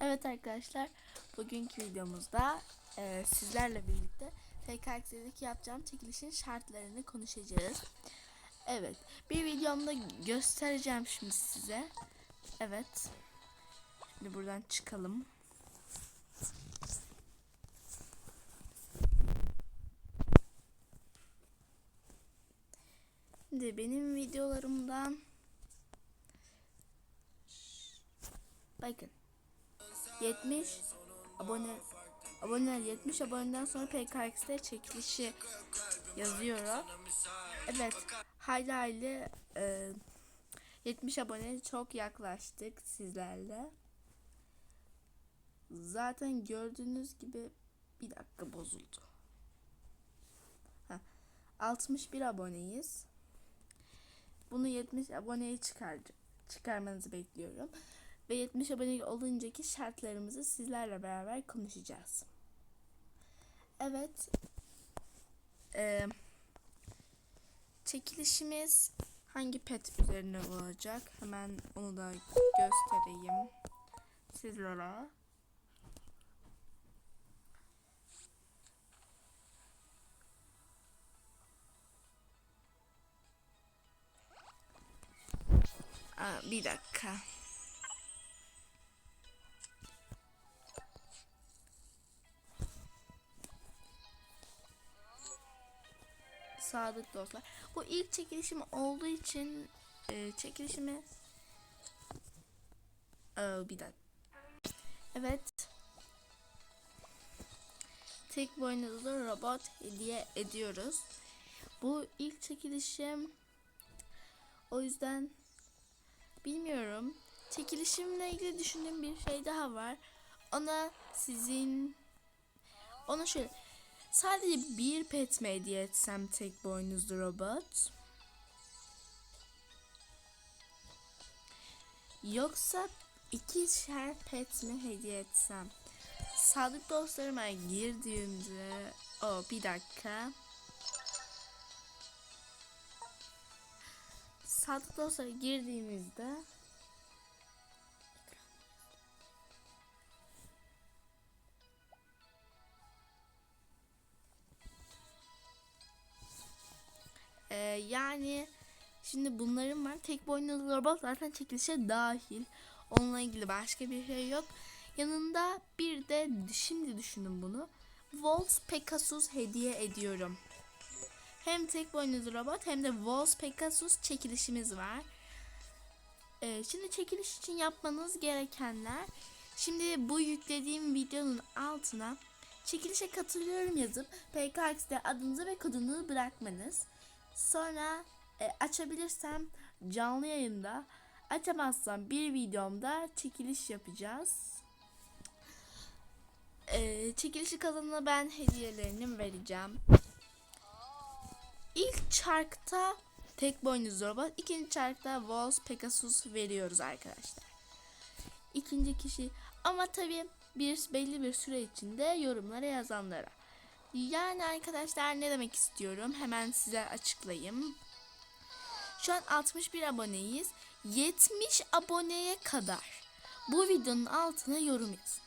Evet arkadaşlar, bugünkü videomuzda e, sizlerle birlikte PKX'deki yapacağım çekilişin şartlarını konuşacağız. Evet, bir videomda göstereceğim şimdi size. Evet, şimdi buradan çıkalım. Şimdi benim videolarımdan bakın 70 abone aboneler 70 aboneden sonra PKX'de çekilişi yazıyor. Evet hayli hayli e, 70 abone çok yaklaştık sizlerle. Zaten gördüğünüz gibi bir dakika bozuldu. Ha, 61 aboneyiz. Bunu 70 aboneye çıkar çıkarmanızı bekliyorum. Ve 70 abone oluncaki şartlarımızı sizlerle beraber konuşacağız. Evet. Ee, çekilişimiz hangi pet üzerine olacak? Hemen onu da göstereyim sizlere. Aa, bir dakika. Sadık dostlar. Bu ilk çekilişim olduğu için e, çekilişimi Aa, bir dakika. Evet. Tek boynuzlu robot hediye ediyoruz. Bu ilk çekilişim. O yüzden bilmiyorum. Çekilişimle ilgili düşündüğüm bir şey daha var. Ona sizin ona şöyle sadece bir pet mi hediye etsem tek boynuzlu robot? Yoksa ikişer pet mi hediye etsem? Sadık dostlarıma girdiğimde o bir dakika. Sadık dostlara girdiğimizde şimdi bunların var. Tek boynuzlu robot zaten çekilişe dahil. Onunla ilgili başka bir şey yok. Yanında bir de şimdi düşündüm bunu. Volts Pegasus hediye ediyorum. Hem tek boynuzlu robot hem de Volts Pegasus çekilişimiz var. Ee, şimdi çekiliş için yapmanız gerekenler Şimdi bu yüklediğim videonun altına çekilişe katılıyorum yazıp PKX'de adınızı ve kodunuzu bırakmanız. Sonra e, açabilirsem canlı yayında açamazsam bir videomda çekiliş yapacağız. E, çekilişi kazanana ben hediyelerini vereceğim. İlk çarkta tek boynuzlu robot, ikinci çarkta Wolves Pegasus veriyoruz arkadaşlar. İkinci kişi ama tabii bir belli bir süre içinde yorumlara yazanlara. Yani arkadaşlar ne demek istiyorum? Hemen size açıklayayım. Şu an 61 aboneyiz. 70 aboneye kadar bu videonun altına yorum yazın.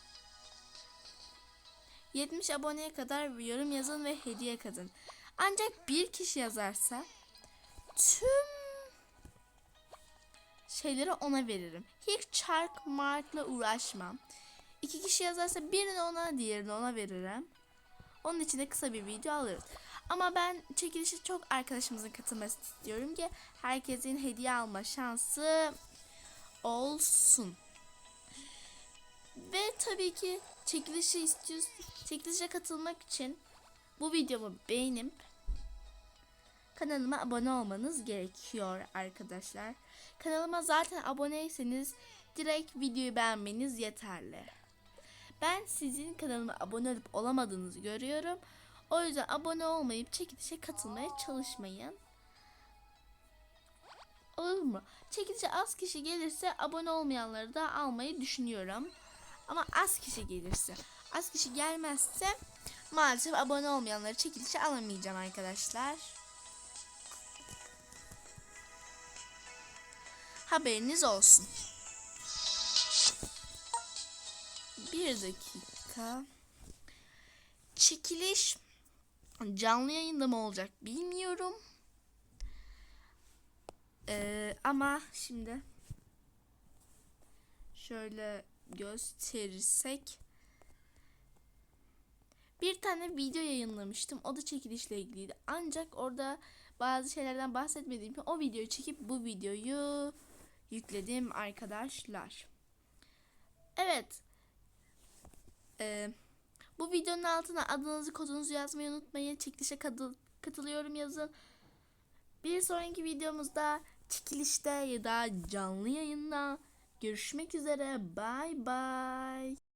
70 aboneye kadar yorum yazın ve hediye kazanın. Ancak bir kişi yazarsa tüm şeyleri ona veririm. Hiç çark markla uğraşmam. İki kişi yazarsa birini ona diğerini ona veririm. Onun için de kısa bir video alırız. Ama ben çekilişe çok arkadaşımızın katılmasını istiyorum ki herkesin hediye alma şansı olsun. Ve tabii ki çekilişi istiyoruz. Çekilişe katılmak için bu videomu beğenip kanalıma abone olmanız gerekiyor arkadaşlar. Kanalıma zaten aboneyseniz direkt videoyu beğenmeniz yeterli. Ben sizin kanalıma abone olup olamadığınızı görüyorum. O yüzden abone olmayıp çekilişe katılmaya çalışmayın. Olur mu? Çekilişe az kişi gelirse abone olmayanları da almayı düşünüyorum. Ama az kişi gelirse. Az kişi gelmezse maalesef abone olmayanları çekilişe alamayacağım arkadaşlar. Haberiniz olsun. bir dakika. Çekiliş canlı yayında mı olacak bilmiyorum. Ee, ama şimdi şöyle gösterirsek bir tane video yayınlamıştım. O da çekilişle ilgiliydi. Ancak orada bazı şeylerden bahsetmediğim için o videoyu çekip bu videoyu yükledim arkadaşlar. Evet. Ee, bu videonun altına adınızı kodunuzu yazmayı unutmayın. Çekilişe katıl- katılıyorum yazın. Bir sonraki videomuzda çekilişte ya da canlı yayında görüşmek üzere. Bye bye.